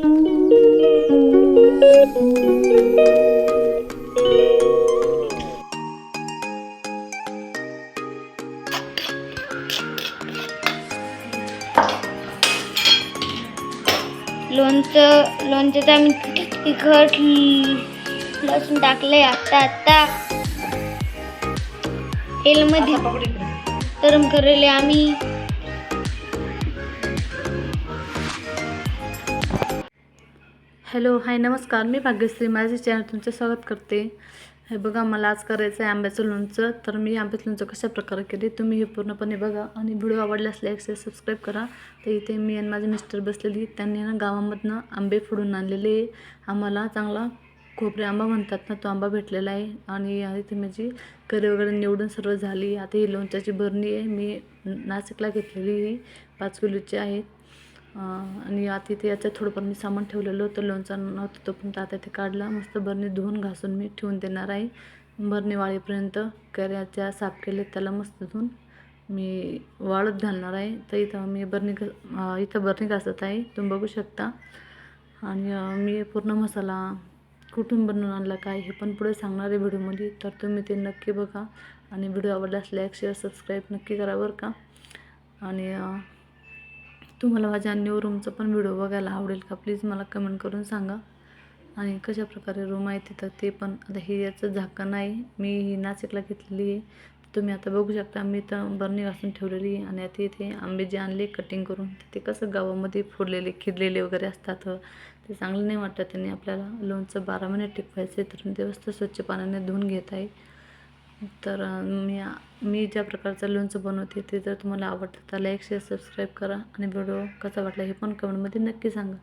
लोणचं लोणचं आम्ही तिखट लसूण टाकलंय आत्ता आत्ता तेलमध्ये गरम करेल आम्ही. हॅलो हाय नमस्कार. मी भाग्यश्री. माझ्या चॅनल तुमचं स्वागत करते. हे बघा मला आज करायचं आहे आंब्याचं लोणचं. तर मी आंब्याचं लोणचं कशा प्रकारे केले तुम्ही हे पूर्णपणे बघा. आणि व्हिडिओ आवडला लाईक शेअर सबस्क्राईब करा. तर इथे मी आणि माझे मिस्टर बसलेली. त्यांनी ना गावामधनं आंबे फोडून आणलेले. आहे. आम्हाला चांगला खोबरे आंबा म्हणतात ना तो आंबा भेटलेला आहे. आणि इथे माझी करी वगैरे निवडून सर्व झाली. आता ही लोणच्याची भरणी आहे. मी नाशिकला घेतलेली ही. पाच किलोची आहे. आणि आता इथे याच्यात थोडंफार मी सामान ठेवलेलं होतं लोणचं नव्हतं तोपर्यंत आता ते काढला. मस्त बरणी धुवून घासून मी ठेवून देणार आहे. बरणी वाळीपर्यंत कऱ्याच्या साफ केले त्याला मस्त धुवून मी वाळत घालणार आहे. तर इथं मी बरणी घ इथं बरणी घासत आहे तुम्ही बघू शकता. आणि मी पूर्ण मसाला कुठून बनवून आणला काय हे पण पुढे सांगणार आहे व्हिडिओमध्ये. तर तुम्ही ते नक्की बघा. आणि व्हिडिओ आवडला असल्या शेअर सबस्क्राईब नक्की करा बरं का. आणि तुम्हाला माझ्या न्यू रूमचा पण व्हिडिओ बघायला आवडेल का? प्लीज मला कमेंट करून सांगा. आणि कशा प्रकारे रूम आहे तिथं ते पण. आता हे याचं झाकण आहे मी ही नाशिकला घेतलेली आहे. तुम्ही आता बघू शकता. मी तर बरणी घासून ठेवलेली आहे. आणि आता इथे आंबे जे आणले कटिंग करून ते कसं गावामध्ये फोडलेले खिरलेले वगैरे असतात. ते चांगलं नाही वाटत. त्यांनी आपल्याला लोणचं बारा महिने टिकवायचं आहे तर ते मस्त स्वच्छ पाण्याने धुवून घेत आहे. तर मी मी ज्या प्रकारचं लोणचं बनवते ते जर तुम्हाला आवडतं तर लाईक शेअर सबस्क्राईब करा आणि व्हिडिओ कसा वाटला हे पण कमेंटमध्ये नक्की सांगा.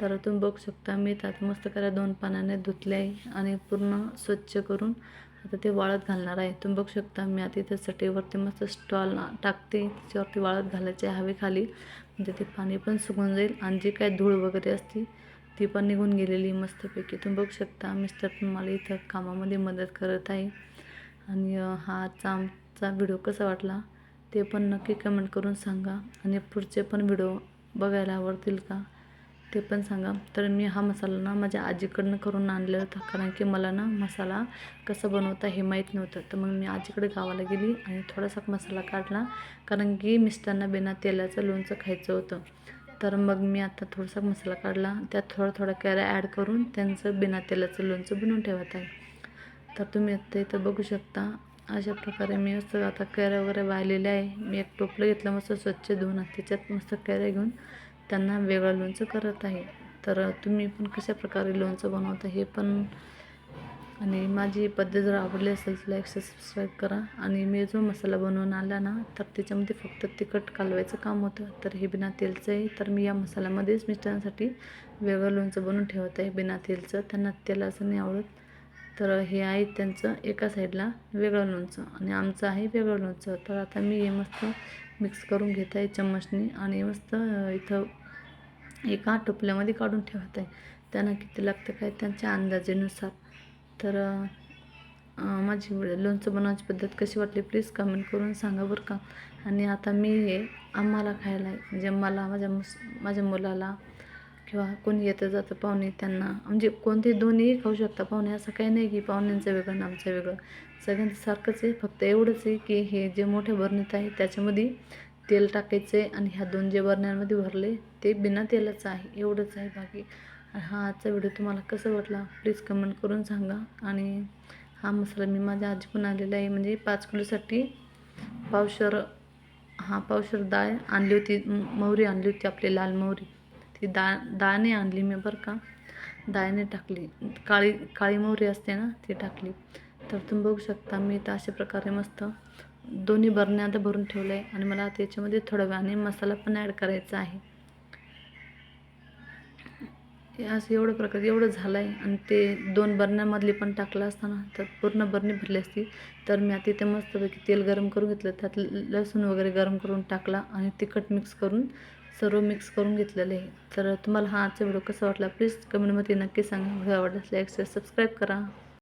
तर तुम्ही बघू शकता मी त्यात आता मस्त करा दोन पाण्याने धुतले आहे आणि पूर्ण स्वच्छ करून आता ते वाळत घालणार आहे. तुम्ही बघू शकता मी आता इथे सटेवरती मस्त स्टॉल टाकते त्याच्यावरती वाळत घालायचे हवेखाली म्हणजे ते पाणी पण सुकून जाईल आणि जी काय धूळ वगैरे असते ती पण निघून गेलेली मस्तपैकी. तुम्ही बघू शकता मिस्टर पण मला इथं कामामध्ये मदत करत आहे. आणि हा आजचा आमचा व्हिडिओ कसा वाटला ते पण नक्की कमेंट करून सांगा. आणि पुढचे पण व्हिडिओ बघायला आवडतील का ते पण सांगा. तर मी हा मसाला ना माझ्या आजीकडनं करून आणलेला होता. कारण की मला ना मसाला कसा बनवता हे माहीत नव्हतं. तर मग मी आजीकडे गावाला गेली आणि थोडासा मसाला काढला. कारण की मिस्टरांना बिना तेलाचं लोणचं खायचं होतं. तर मग मी आता थोडासा मसाला काढला. त्यात थोडा थोडा कॅरा ॲड करून त्यांचं बिना तेलाचं लोणचं बनवून ठेवत आहे. तर तुम्ही आता इथं बघू शकता अशा प्रकारे मी मस्त आता कैऱ्या वगैरे वाहिलेल्या आहे. मी एक टोपलं घेतलं मस्त स्वच्छ धुवून त्याच्यात मस्त कैऱ्या घेऊन त्यांना वेगळं लोणचं करत आहे. तर तुम्ही पण कशा प्रकारे लोणचं बनवता हे पण आणि माझी पद्धत जर आवडली असेल तर लाईक सबस्क्राईब करा. आणि मी जो मसाला बनवून आला ना तर त्याच्यामध्ये फक्त तिखट कालवायचं काम होतं. तर हे बिना तेलचं आहे. तर मी या मसाल्यामध्येच मिस्टरांसाठी वेगळं लोणचं बनवून ठेवत आहे बिना तेलचं. त्यांना तेलाचं नाही आवडत. तर हे आहे त्यांचं एका साईडला वेगळं लोणचं आणि आमचं आहे वेगळं लोणचं. तर आता मी हे मस्त मिक्स करून घेत आहे चम्मचनी आणि मस्त इथं एका टोपल्यामध्ये काढून ठेवत. आहे त्यांना किती लागतं काय त्यांच्या अंदाजेनुसार. तर माझी लोणचं बनवायची पद्धत कशी वाटली प्लीज कमेंट करून सांगा बरं का. आणि आता मी हे आम्हाला खायला आहे म्हणजे मला माझ्या मुस माझ्या मुलाला किंवा कोणी येतं जातं पाहुणे त्यांना. म्हणजे कोणते दोन्हीही खाऊ शकता. पाहुणे असं काही नाही की पाहुण्यांचं वेगळं आणि आमचं वेगळं. सगळ्यांचं सारखंच आहे. फक्त एवढंच आहे की हे जे मोठे बरणीत आहे त्याच्यामध्ये तेल टाकायचं आहे आणि ह्या दोन जे बरण्यांमध्ये भरले ते बिना तेलाचं आहे. एवढंच आहे बाकी. हा आजचा व्हिडिओ तुम्हाला कसं वाटला प्लीज कमेंट करून सांगा. आणि हा मसाला मी माझ्या आजीकडून आलेला आहे. म्हणजे पाच किलोसाठी पावशर हा पावशर डाळ आणली होती. मोहरी आणली होती आपली लाल मोहरी. ती दा दाणे आणली मी बरं का. दाणे टाकली. काळी काळी मोहरी असते ना ती टाकली. तर तुम्ही बघू शकता मी तर अशा प्रकारे मस्त दोन्ही बरण्या आता भरून ठेवलं आहे आणि मला त्याच्यामध्ये थोडं वेळाने मसाला पण ॲड करायचा आहे. असं एवढं प्रकार एवढं झालं आहे आणि ते दोन बरण्यामधली पण टाकलं असताना तर पूर्ण बरणी भरली असती. तर मी आता इथे मस्तपैकी तेल गरम करून घेतलं. त्यात लसूण वगैरे गरम करून टाकला आणि तिखट मिक्स करून सर्व मिक्स करून घेतलेलं आहे. तर तुम्हाला हा आजचा व्हिडिओ कसा वाटला? प्लीज कमेंटमध्ये नक्की सांगा. व्हिडिओ आवडला लाईक शेअर सबस्क्राईब करा.